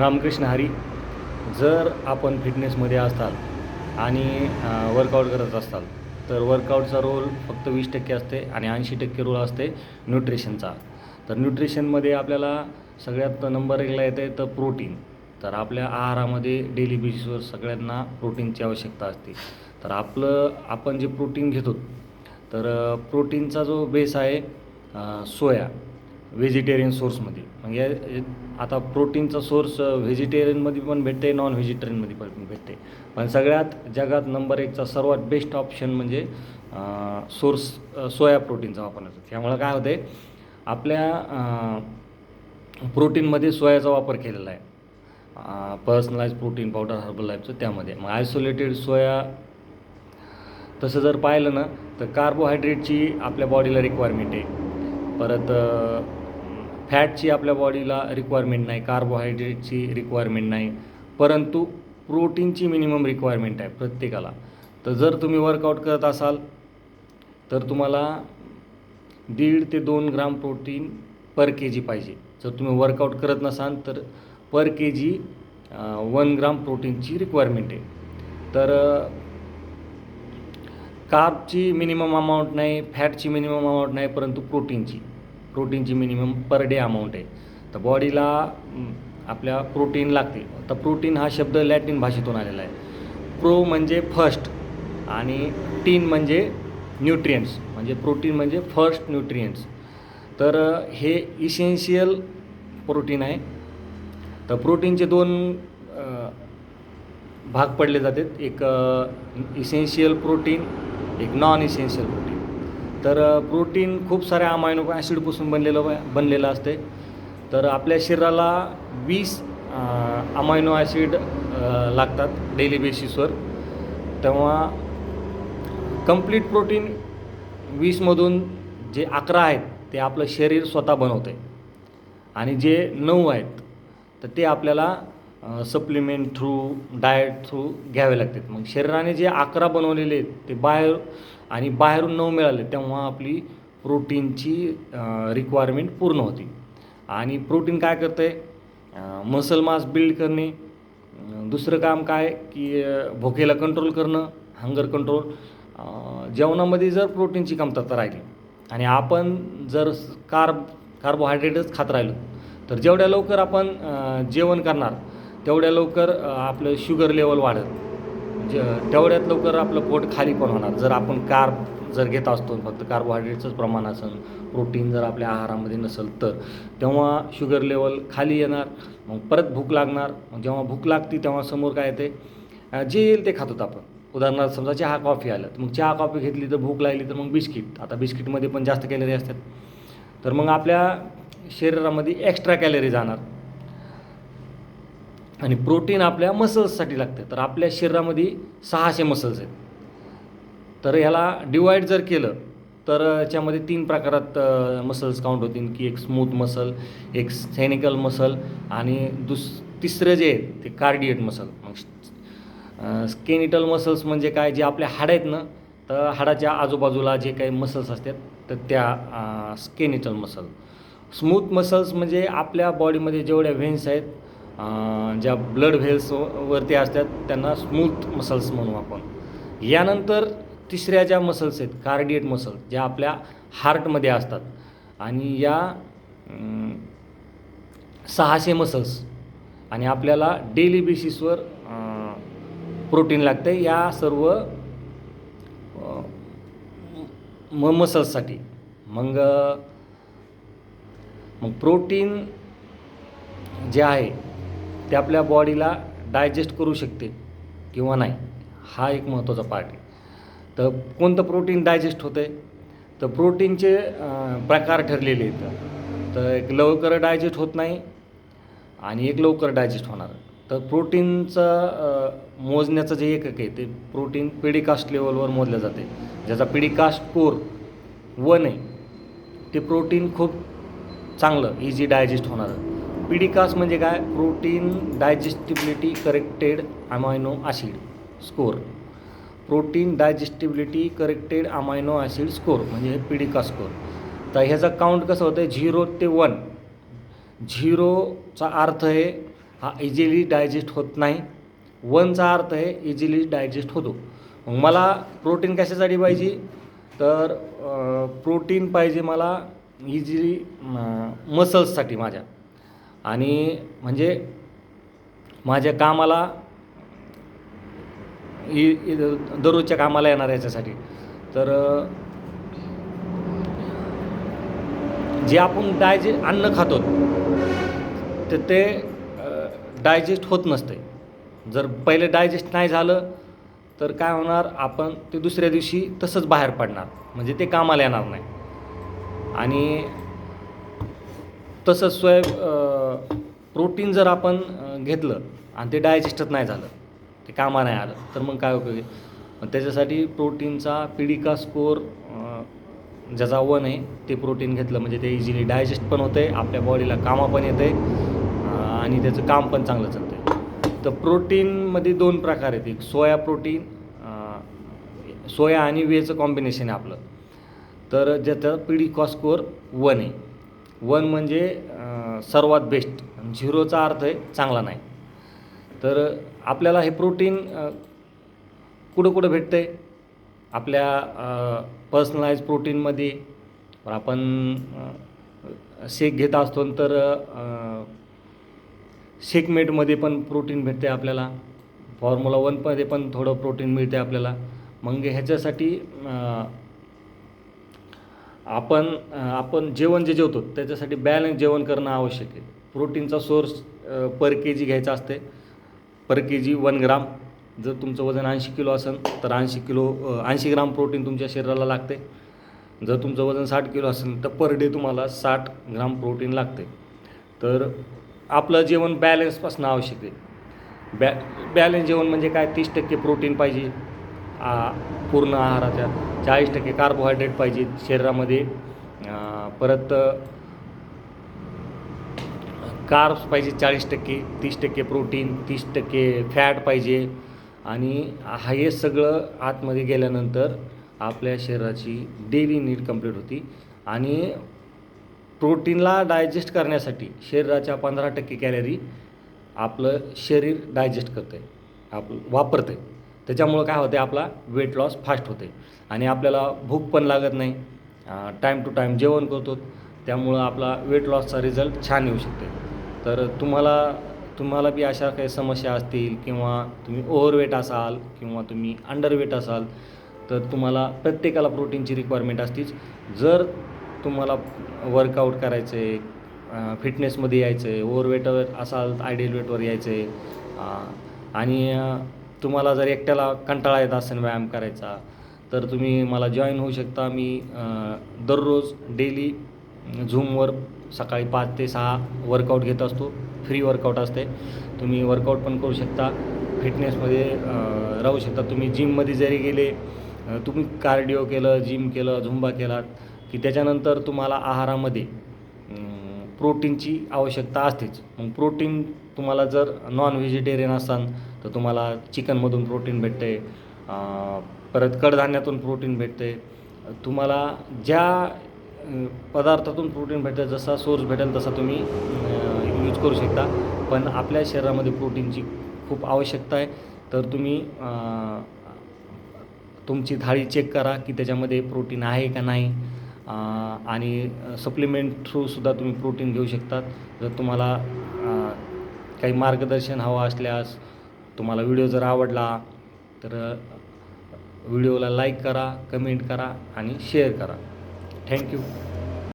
रामकृष्ण हरी जर आपण फिटनेसमध्ये असाल आणि वर्कआउट करत असाल तर वर्कआउटचा रोल फक्त वीस टक्के असते आणि ऐंशी टक्के रोल असते न्यूट्रिशनचा तर न्यूट्रिशनमध्ये आपल्याला सगळ्यात नंबर एकला येते तर प्रोटीन तर आपल्या आहारामध्ये डेली बेसिसवर सगळ्यांना प्रोटीनची आवश्यकता असते. तर आपलं आपण जे प्रोटीन घेतो तर प्रोटीनचा जो बेस आहे सोया. व्हेजिटेरियन सोर्समध्ये म्हणजे आता प्रोटीनचा सोर्स व्हेजिटेरियनमध्ये पण भेटते नॉन व्हेजिटेरियनमध्ये पण भेटते पण सगळ्यात जगात नंबर एकचा सर्वात बेस्ट ऑप्शन म्हणजे सोर्स सोया प्रोटीनचा वापरण्याचा. त्यामुळं काय होते आपल्या प्रोटीनमध्ये सोयाचा वापर केलेला आहे. पर्सनलाइज प्रोटीन पावडर हर्बल लाईफचं त्यामध्ये. मग आयसोलेटेड सोया तसं जर पाहिलं ना तर कार्बोहायड्रेटची आपल्या बॉडीला रिक्वायरमेंट आहे. परत फॅटची आपल्या बॉडीला रिक्वायरमेंट नाही कार्बोहायड्रेटची रिक्वायरमेंट नाही परंतु प्रोटीनची मिनिमम रिक्वायरमेंट आहे प्रत्येकाला. तर जर तुम्ही वर्कआउट करत असाल तर तुम्हाला दीड ते दोन ग्राम प्रोटीन पर के जी पाहिजे. जर तुम्ही वर्कआउट करत नसाल तर पर के जी वन ग्राम प्रोटीनची रिक्वायरमेंट आहे. तर कार्बची मिनिमम अमाऊंट नाही फॅटची मिनिमम अमाऊंट नाही परंतु प्रोटीनची प्रोटीनची मिनिमम पर डे अमाऊंट आहे. तर बॉडीला आपल्या प्रोटीन लागते. तर प्रोटीन हा शब्द लॅटिन भाषेतून आलेला आहे. प्रो म्हणजे फर्स्ट आणि टीन म्हणजे न्यूट्रियंट्स म्हणजे प्रोटीन म्हणजे फर्स्ट न्यूट्रियंट्स तर हे इसेन्शियल प्रोटीन आहे. तर प्रोटीनचे दोन भाग पडले जातात. एक इसेन्शियल प्रोटीन एक नॉन इसेन्शियल प्रोटीन तर प्रोटीन खूप साऱ्या अमायनो ॲसिडपासून बनलेलं बनलेलं असते. तर आपल्या शरीराला वीस अमायनो ॲसिड लागतात डेली बेसिसवर. तेव्हा कंप्लीट प्रोटीन वीसमधून जे अकरा आहेत ते आपलं शरीर स्वतः बनवतं. आहे आणि जे नऊ आहेत तर ते आपल्याला सप्लिमेंट थ्रू डाएट थ्रू घ्यावे लागतात. मग शरीराने जे अकरा बनवलेले आहेत ते बाहेर आणि बाहेरून नऊ मिळाले तेव्हा आपली प्रोटीनची रिक्वायरमेंट पूर्ण होती. आणि प्रोटीन काय करतं आहे मसल मास बिल्ड करणे. दुसरं काम काय? की भोकेला भुकेला कंट्रोल करणं हंगर कंट्रोल जेवणामध्ये जर प्रोटीनची कमतरता राहिली आणि आपण जर कार्ब कार्बोहायड्रेटच खात राहिलो तर जेवढ्या लवकर आपण जेवण करणार तेवढ्या लवकर आपलं शुगर लेवल वाढत म्हणजे तेवढ्यात लवकर आपलं पोट खाली पण होणार. जर आपण कार जर घेत असतो फक्त कार्बोहायड्रेटचंच प्रमाण असेल प्रोटीन जर आपल्या आहारामध्ये नसेल तर तेव्हा शुगर लेवल खाली येणार मग परत भूक लागणार. मग जेव्हा भूक लागते तेव्हा समोर काय येते? जे येईल ते खात होतो आपण. उदाहरणार्थ समजा चहा कॉफी आलं तर मग चहा कॉफी घेतली तर भूक लागली तर मग बिस्किट आता बिस्किटमध्ये पण जास्त कॅलरी असतात. तर मग आपल्या शरीरामध्ये एक्स्ट्रा कॅलरी जाणार. आणि प्रोटीन आपल्या मसल्ससाठी लागते. तर आपल्या शरीरामध्ये सहाशे मसल्स आहेत. तर ह्याला डिवाईड जर केलं तर याच्यामध्ये तीन प्रकारात मसल्स काउंट होतील. की एक स्मूथ मसल एक सॅनिकल मसल आणि दुस तिसरं जे आहे ते कार्डिएट मसल मग स्केनिटल मसल्स म्हणजे काय? जे आपल्या हाड आहेत ना तर हाडाच्या आजूबाजूला जे काही मसल्स असतात तर त्या स्केनिटल मसल स्मूथ मसल्स म्हणजे आपल्या बॉडीमध्ये जेवढ्या व्हेन्स आहेत ज्या ब्लड व्हेल्सवरती असतात त्यांना स्मूथ मसल्स म्हणू आपण. यानंतर तिसऱ्या ज्या मसल्स आहेत कार्डिएट मसल ज्या आपल्या हार्टमध्ये असतात. आणि या सहाशे मसल्स आणि आपल्याला डेली बेसिसवर प्रोटीन लागतं या सर्व म मसल्ससाठी मग मग प्रोटीन जे आहे ते आपल्या बॉडीला डायजेस्ट करू शकते किंवा नाही हा एक महत्त्वाचा पार्ट आहे. तर कोणतं प्रोटीन डायजेस्ट होतं आहे तर प्रोटीनचे प्रकार ठरलेले आहेत. तर एक लवकर डायजेस्ट होत नाही आणि एक लवकर डायजेस्ट होणार. तर प्रोटीनचं मोजण्याचं जे एकक आहे ते प्रोटीन पिडिकास्ट लेवलवर मोजलं जाते. ज्याचा पिडिकास्ट कोर वन आहे ते प्रोटीन खूप चांगलं इझी डायजेस्ट होणारं. पिडिकास म्हणजे काय? Protein digestibility corrected amino acid score. Protein digestibility corrected amino acid score म्हणजे हे पिडिका स्कोर. तर ह्याचा काउंट कसं होतं आहे झिरो ते वन. झिरोचा अर्थ आहे हा इझिली डायजेस्ट होत नाही. वनचा अर्थ आहे इझिली डायजेस्ट होतो. मग मला प्रोटीन कशासाठी पाहिजे? तर प्रोटीन पाहिजे मला इझिली मसल्ससाठी माझ्या. आणि म्हणजे माझ्या कामाला इ दररोजच्या कामाला येणार याच्यासाठी. तर जे आपण डायजे अन्न खातो तर ते डायजेस्ट होत नसते. जर पहिले डायजेस्ट नाही झालं तर काय होणार आपण ते दुसऱ्या दिवशी तसंच बाहेर पडणार. म्हणजे ते कामाला येणार नाही. आणि तसंच सोया प्रोटीन जर आपण घेतलं आणि ते डायजेस्टच नाही झालं ते कामा नाही आलं तर मग काय उपयोग आहे? मग त्याच्यासाठी प्रोटीनचा पिडिका स्कोअर ज्याचा वन आहे ते प्रोटीन घेतलं. म्हणजे ते इझिली डायजेस्ट पण होतं आहे आपल्या बॉडीला कामा पण येतं आहे आणि त्याचं काम पण चांगलं चालतं आहे तर प्रोटीनमध्ये दोन प्रकार आहेत. एक सोया प्रोटीन सोया आणि वेचं कॉम्बिनेशन आहे आपलं. तर ज्याचा पिडिका स्कोअर वन आहे. वन म्हणजे सर्वात बेस्ट झिरोचा अर्थ आहे चांगला नाही. तर आपल्याला हे प्रोटीन कुठं कुठं भेटतं आहे आपल्या पर्सनलाइज प्रोटीनमध्ये आपण शेक घेत असतो तर शेकमेटमध्ये पण प्रोटीन भेटते आपल्याला. फॉर्म्युला वनमध्ये पण थोडं प्रोटीन मिळते आपल्याला. मग ह्याच्यासाठी आपण आपण जेवण जे जेवतो त्याच्यासाठी बॅलन्स जेवण करणं आवश्यक आहे. प्रोटीनचा सोर्स पर के जी घ्यायचा असते. Per K G one gram. जर तुमचं वजन ऐंशी किलो असेल तर ऐंशी किलो ऐंशी ग्राम प्रोटीन तुमच्या शरीराला लागते. जर तुमचं वजन साठ किलो असेल तर पर डे तुम्हाला साठ ग्राम प्रोटीन लागते. तर आपलं जेवण बॅलन्स असणं आवश्यक आहे. बॅ बॅलन्स जेवण म्हणजे काय? तीस टक्के प्रोटीन पाहिजे. आ, पूर्ण आहाराच्या चाळीस टक्के कार्बोहायड्रेट पाहिजे. शरीरामध्ये परत कार्ब्स पाहिजे चाळीस टक्के तीस टक्के प्रोटीन तीस टक्के फॅट पाहिजे. आणि हा हे सगळं आतमध्ये गेल्यानंतर आपल्या शरीराची डेली नीड कंप्लीट होती. आणि प्रोटीनला डायजेस्ट करण्यासाठी शरीराच्या पंधरा टक्के कॅलरी आपलं शरीर डायजेस्ट करते आपलं वापरते त्याच्यामुळं काय होते आपला वेट लॉस फास्ट होते आणि आपल्याला भूक पण लागत नाही. टाईम टू टाईम जेवण करतो. त्यामुळं आपला वेट लॉसचा रिझल्ट छान येऊ शकते तर तुम्हाला तुम्हाला बी अशा काही समस्या असतील किंवा तुम्ही ओव्हरवेट असाल किंवा तुम्ही अंडरवेट असाल तर तुम्हाला प्रत्येकाला प्रोटीनची रिक्वायरमेंट असतीच. जर तुम्हाला वर्कआउट करायचं आहे फिटनेसमध्ये यायचं आहे ओव्हरवेटवर असाल आयडियल वेटवर यायचं आहे आणि तुम्हाला जर एकट्याला कंटाळा येत असेल व्यायाम करायचा तर तुम्ही मला जॉईन होऊ शकता. मी दररोज डेली झूमवर सकाळी पाच ते सहा वर्कआउट घेत असतो. फ्री वर्कआउट असते. तुम्ही वर्कआउट पण करू शकता. फिटनेसमध्ये राहू शकता. तुम्ही जिममध्ये जरी गेले तुम्ही कार्डिओ केलं जिम केलं झुंबा केलात की त्याच्यानंतर तुम्हाला आहारामध्ये प्रोटीनची आवश्यकता असतेच. मग प्रोटीन तुम्हाला जर नॉन व्हेजिटेरियन असाल तर तुम्हाला चिकनमधून प्रोटीन भेटते परत कडधान्यातून प्रोटीन भेटते. तुम्हाला ज्या पदार्थातून प्रोटीन भेटेल जसा सोर्स भेटेल तसा तुम्ही यूज करू शकता. पण आपल्या शरीरामध्ये प्रोटीनची खूप आवश्यकता आहे. तर तुम्ही तुमची थाळी चेक करा की त्याच्यामध्ये प्रोटीन आहे का नाही. आणि सप्लिमेंट थ्रूसुद्धा तुम्ही प्रोटीन घेऊ शकतात जर तुम्हाला काही मार्गदर्शन हवं असल्यास तुम्हाला व्हिडिओ जर आवडला तर व्हिडिओला लाईक करा कमेंट करा आणि शेअर करा. Thank you